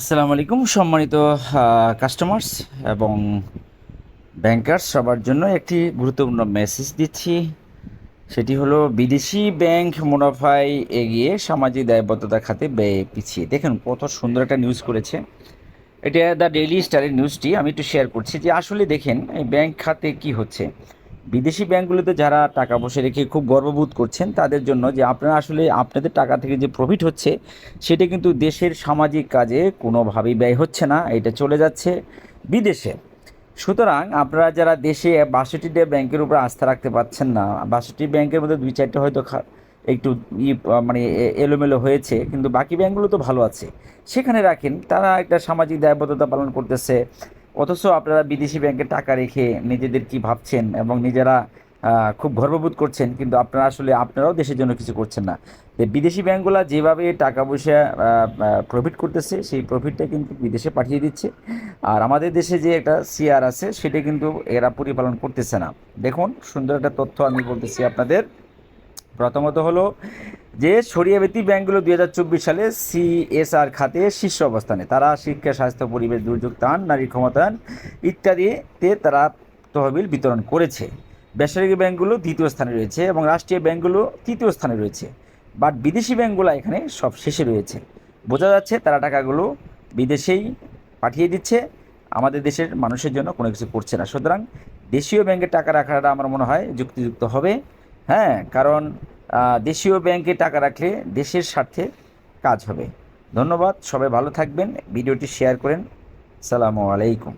আসসালামু আলাইকুম, সম্মানিত কাস্টমার্স এবং ব্যাংকার্স সবার জন্য একটি গুরুত্বপূর্ণ মেসেজ দিচ্ছি। সেটি হলো, বিদেশি ব্যাংক মুনাফায় এগিয়ে সামাজিক দায়বদ্ধতা খাতে ব্যয় পিছিয়ে। দেখুন, কত সুন্দর একটা নিউজ করেছে। এটা দ্য ডেইলি স্টারের নিউজটি আমি একটু শেয়ার করছি যে আসলে দেখেন, এই ব্যাংক খাতে কি হচ্ছে। বিদেশি ব্যাংকগুলোতে যারা টাকা পয়সা রেখে খুব গর্ববোধ করছেন, তাদের জন্য যে আপনারা আসলে আপনাদের টাকা থেকে যে প্রফিট হচ্ছে, সেটা কিন্তু দেশের সামাজিক কাজে কোনোভাবেই ব্যয় হচ্ছে না, এটা চলে যাচ্ছে বিদেশে। সুতরাং আপনারা যারা দেশে বাষট্টিটা ব্যাংকের উপর আস্থা রাখতে পারছেন না, বাষট্টি ব্যাংকের মধ্যে দুই চারটে হয়তো একটু ই মানে এলোমেলো হয়েছে, কিন্তু বাকি ব্যাংকগুলো তো ভালো আছে। সেখানে রাখেন, তারা একটা সামাজিক দায়বদ্ধতা পালন করতেছে অথচ আপনারা বিদেশি ব্যাংকে টাকা রেখে নিজেদের কি ভাবছেন এবং নিজেরা খুব গর্ববোধ করছেন, কিন্তু আপনারা আসলে আপনারাও দেশের জন্য কিছু করছেন না। বিদেশি ব্যাংকগুলো যেভাবে টাকা পয়সা প্রফিট করতেছে, সেই প্রফিটটা কিন্তু বিদেশে পাঠিয়ে দিচ্ছে। আর আমাদের দেশে যে একটা সিআর আছে, সেটা কিন্তু এরা পরিপালন করতেছে না। দেখুন, সুন্দর একটা তথ্য আমি বলতেছি আপনাদের। প্রথমত হলো যে সরিয়াবৃত্তি ব্যাংকগুলো দুই হাজার চব্বিশ সালে সিএসআর খাতে শীর্ষ অবস্থানে, তারা শিক্ষা, স্বাস্থ্য, পরিবেশ, দুর্যোগ, ত্রাণ, নারী ক্ষমতায়ন ইত্যাদিতে তারা তহবিল বিতরণ করেছে। বেসরকারি ব্যাংকগুলো দ্বিতীয় স্থানে রয়েছে এবং রাষ্ট্রীয় ব্যাংকগুলো তৃতীয় স্থানে রয়েছে। বাট বিদেশি ব্যাংকগুলো এখানে সব শেষে রয়েছে। বোঝা যাচ্ছে তারা টাকাগুলো বিদেশেই পাঠিয়ে দিচ্ছে। আমাদের দেশের মানুষের জন্য কোনো কিছু করছে না। সুতরাং দেশীয় ব্যাংকে টাকা রাখাটা আমার মনে হয় যুক্তিযুক্ত হবে। হ্যাঁ কারণ দেশীয় ব্যাংকে টাকা রাখলে দেশের স্বার্থে কাজ হবে। ধন্যবাদ, সবাই ভালো থাকবেন। ভিডিওটি শেয়ার করেন। সালামু আলাইকুম।